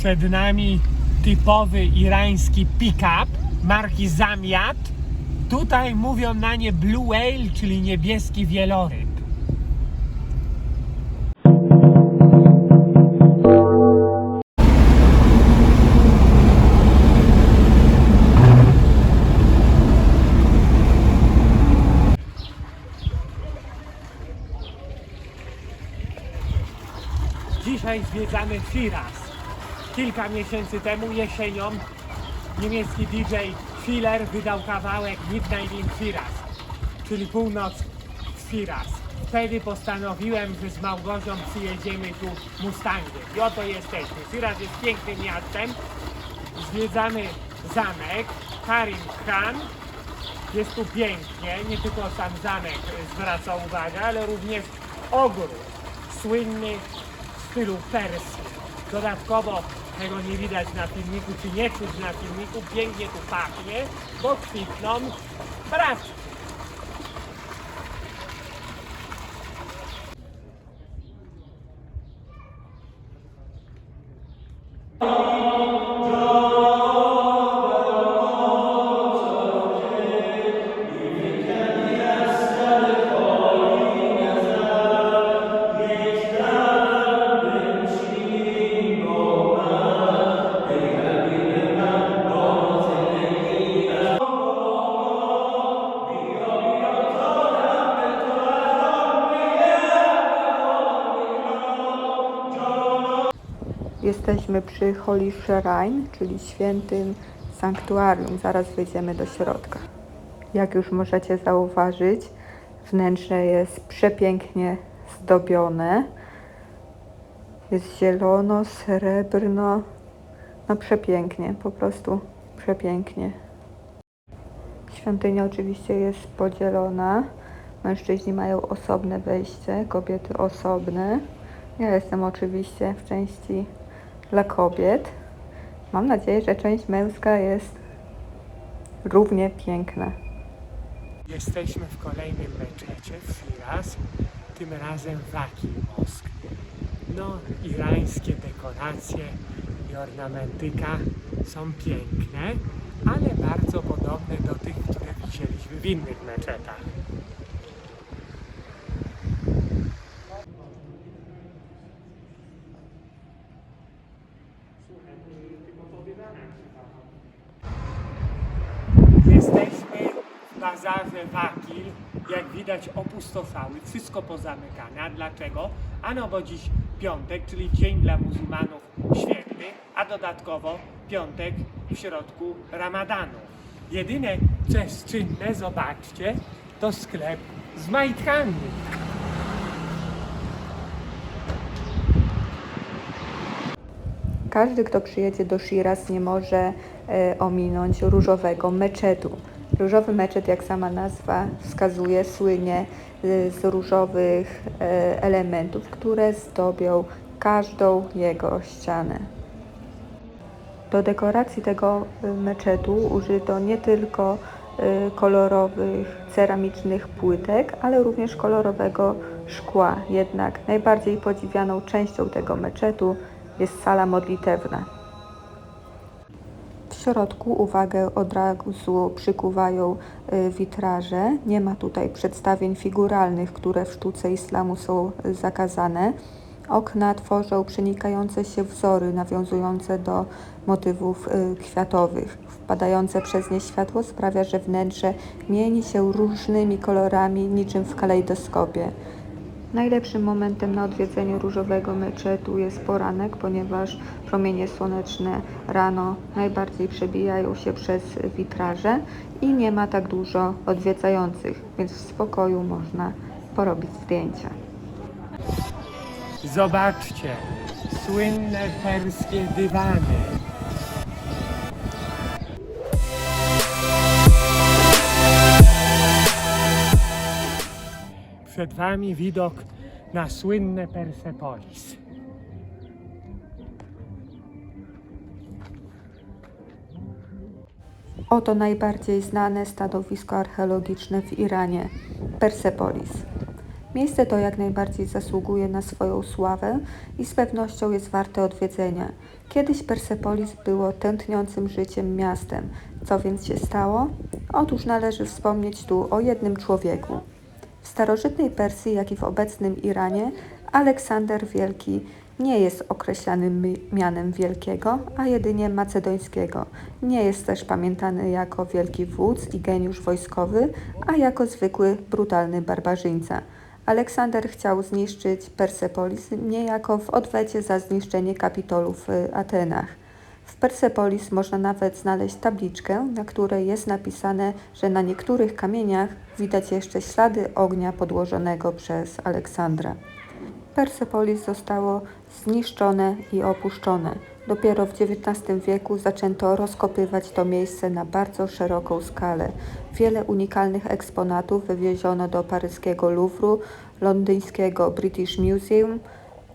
Przed nami typowy irański pick-up marki Zamiat. Tutaj mówią na nie Blue Whale, czyli niebieski wieloryb. Dzisiaj zwiedzamy Firas. Kilka miesięcy temu, jesienią, niemiecki DJ Filler wydał kawałek Midnight in Firas, czyli północ w Firas. Wtedy postanowiłem, że z Małgosią przyjedziemy tu Mustangiem. I oto jesteśmy. Firas jest pięknym miastem. Zwiedzamy zamek Karim Khan. Jest tu pięknie, nie tylko sam zamek zwraca uwagę, ale również ogród słynny w stylu perskim. Dodatkowo tego nie widać na filmiku, czy nie czuć na filmiku, pięknie tu pachnie, bo kwitną braczki. Jesteśmy przy Holy Shrine, czyli świętym sanktuarium. Zaraz wejdziemy do środka. Jak już możecie zauważyć, wnętrze jest przepięknie zdobione. Jest zielono, srebrno. No przepięknie, po prostu przepięknie. Świątynia oczywiście jest podzielona. Mężczyźni mają osobne wejście, kobiety osobne. Ja jestem oczywiście w części dla kobiet. Mam nadzieję, że część męska jest równie piękna. Jesteśmy w kolejnym meczecie w Firas, tym razem w Akil Mosk. No, irańskie dekoracje i ornamentyka są piękne, ale bardzo podobne do tych, które widzieliśmy w innych meczetach. Jesteśmy w bazarze Wakil. Jak widać opustoszały, wszystko pozamykane. A dlaczego? Ano bo dziś piątek, czyli dzień dla muzułmanów święty, a dodatkowo piątek w środku ramadanu. Jedyne, co jest czynne, zobaczcie, to sklep z majtkami. Każdy, kto przyjedzie do Shiraz, nie może e, ominąć różowego meczetu. Różowy meczet, jak sama nazwa wskazuje, słynie e, z różowych e, elementów, które zdobią każdą jego ścianę. Do dekoracji tego y, meczetu użyto nie tylko y, kolorowych ceramicznych płytek, ale również kolorowego szkła. Jednak najbardziej podziwianą częścią tego meczetu jest sala modlitewna. W środku uwagę od razu przykuwają y, witraże. Nie ma tutaj przedstawień figuralnych, które w sztuce islamu są zakazane. Okna tworzą przenikające się wzory nawiązujące do motywów y, kwiatowych. Wpadające przez nie światło sprawia, że wnętrze mieni się różnymi kolorami, niczym w kalejdoskopie. Najlepszym momentem na odwiedzeniu różowego meczetu jest poranek, ponieważ promienie słoneczne rano najbardziej przebijają się przez witraże i nie ma tak dużo odwiedzających, więc w spokoju można porobić zdjęcia. Zobaczcie, słynne perskie dywany. Przed Wami widok na słynne Persepolis. Oto najbardziej znane stanowisko archeologiczne w Iranie Persepolis. Miejsce to jak najbardziej zasługuje na swoją sławę i z pewnością jest warte odwiedzenia. Kiedyś Persepolis było tętniącym życiem miastem. Co więc się stało? Otóż należy wspomnieć tu o jednym człowieku. Starożytnej Persji, jak i w obecnym Iranie, Aleksander Wielki nie jest określany mi- mianem wielkiego, a jedynie macedońskiego. Nie jest też pamiętany jako wielki wódz i geniusz wojskowy, a jako zwykły, brutalny barbarzyńca. Aleksander chciał zniszczyć Persepolis niejako w odwecie za zniszczenie kapitolu w Atenach. Persepolis można nawet znaleźć tabliczkę, na której jest napisane, że na niektórych kamieniach widać jeszcze ślady ognia podłożonego przez Aleksandra. Persepolis zostało zniszczone i opuszczone. Dopiero w XIX wieku zaczęto rozkopywać to miejsce na bardzo szeroką skalę. Wiele unikalnych eksponatów wywieziono do paryskiego Louvru, londyńskiego British Museum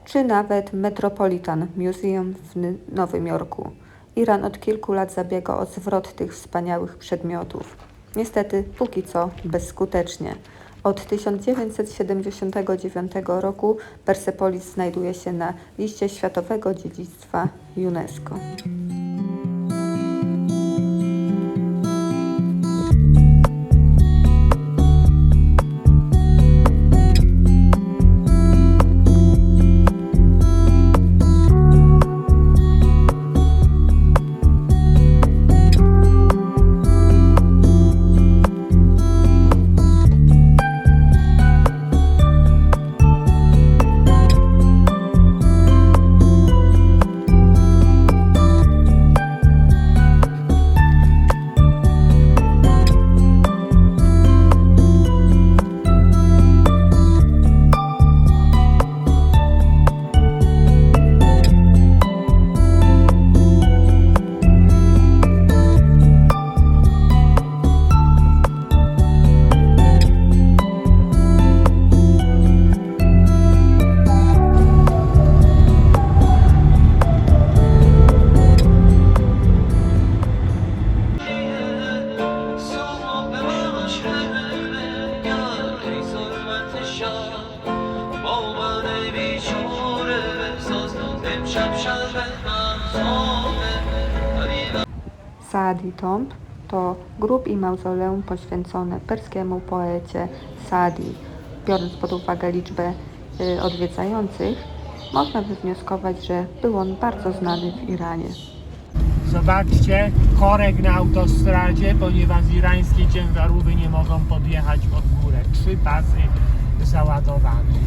czy nawet Metropolitan Museum w Nowym Jorku. Iran od kilku lat zabiega o zwrot tych wspaniałych przedmiotów. Niestety, póki co bezskutecznie. Od 1979 roku Persepolis znajduje się na liście Światowego Dziedzictwa UNESCO. Grób i mauzoleum poświęcone perskiemu poecie Saadi. Biorąc pod uwagę liczbę y, odwiedzających, można wywnioskować, że był on bardzo znany w Iranie. Zobaczcie, korek na autostradzie, ponieważ irańskie ciężarówki nie mogą podjechać pod górę. Trzy pasy załadowane.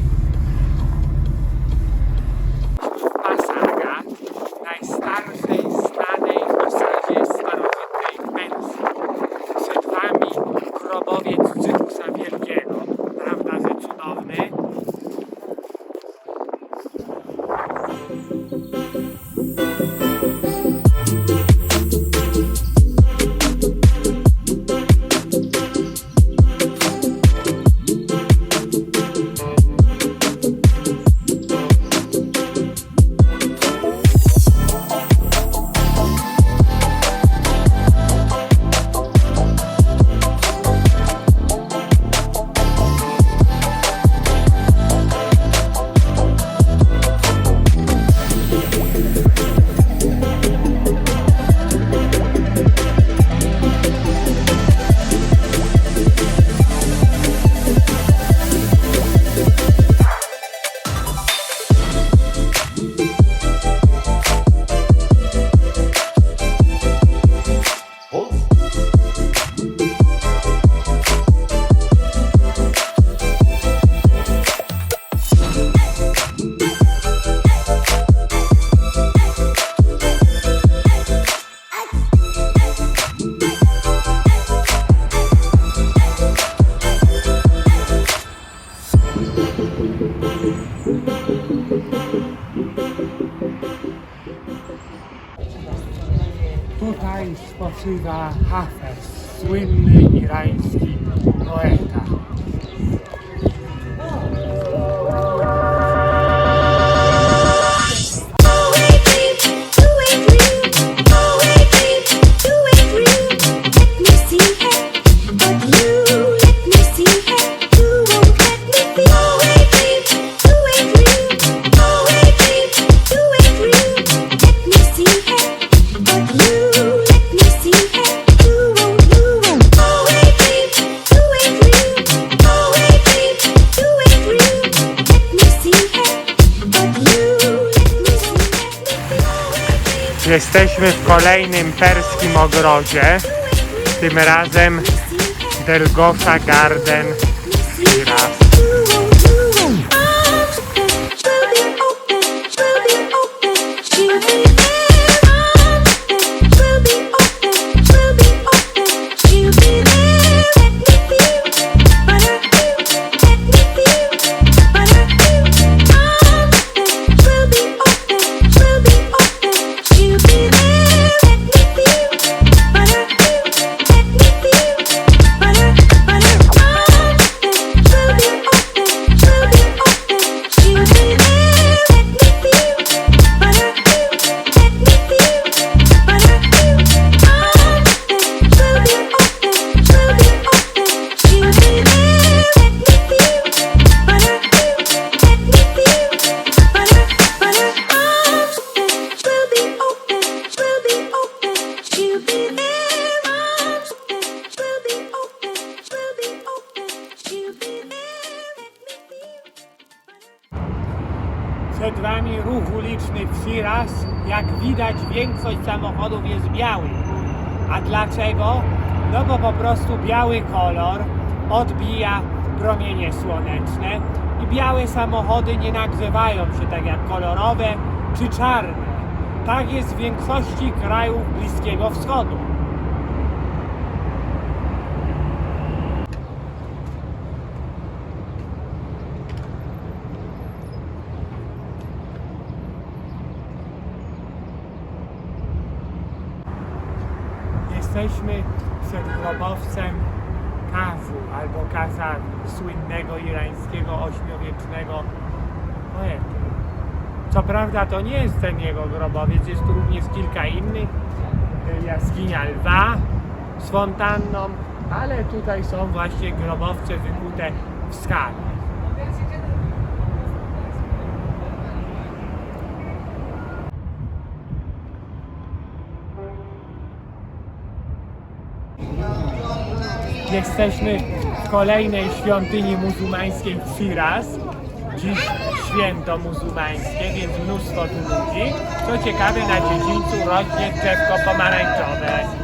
Tutaj spoczywa Hafez, słynny irański poeta. Jesteśmy w kolejnym perskim ogrodzie. Tym razem Delgosza Garden Firas. Przed Wami ruch uliczny w Firas. Jak widać większość samochodów jest białych. A dlaczego? No bo po prostu biały kolor odbija promienie słoneczne i białe samochody nie nagrzewają się tak jak kolorowe czy czarne. Tak jest w większości krajów Bliskiego Wschodu. Jesteśmy przed grobowcem Kazu albo Kazanu, słynnego irańskiego ośmiowiecznego poety. Co prawda to nie jest ten jego grobowiec, jest tu również kilka innych, y, jaskinia lwa z fontanną, ale tutaj są właśnie grobowce wykute w skale. Jesteśmy w kolejnej świątyni muzułmańskiej w Firas. Dziś święto muzułmańskie, więc mnóstwo tu ludzi. Co ciekawe, na dziedzińcu rośnie drzewko pomarańczowe.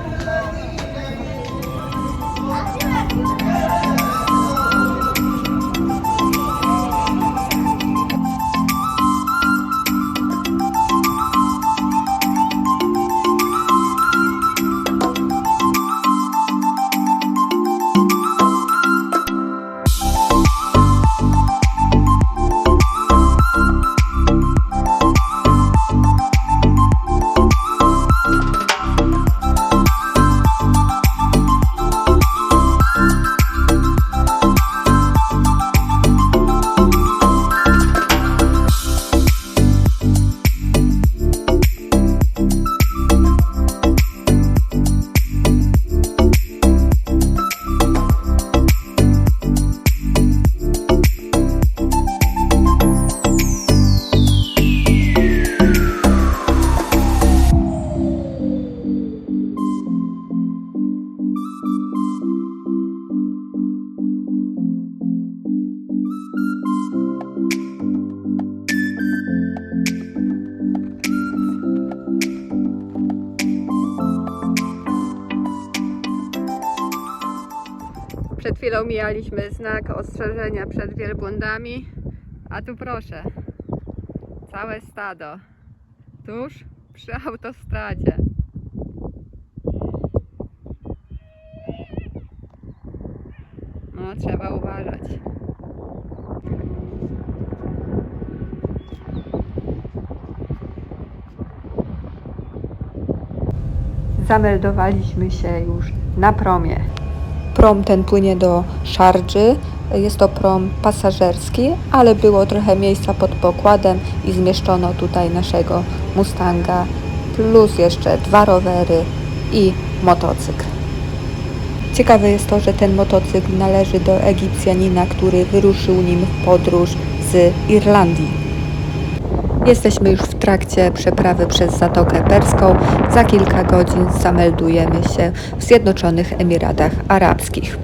Chwilą mijaliśmy znak ostrzeżenia przed wielbłądami, a tu proszę, całe stado, tuż przy autostradzie. No, trzeba uważać. Zameldowaliśmy się już na promie. Prom ten płynie do Szardży. Jest to prom pasażerski, ale było trochę miejsca pod pokładem i zmieszczono tutaj naszego Mustanga, plus jeszcze dwa rowery i motocykl. Ciekawe jest to, że ten motocykl należy do Egipcjanina, który wyruszył nim w podróż z Irlandii. Jesteśmy już w trakcie przeprawy przez Zatokę Perską. Za kilka godzin zameldujemy się w Zjednoczonych Emiratach Arabskich.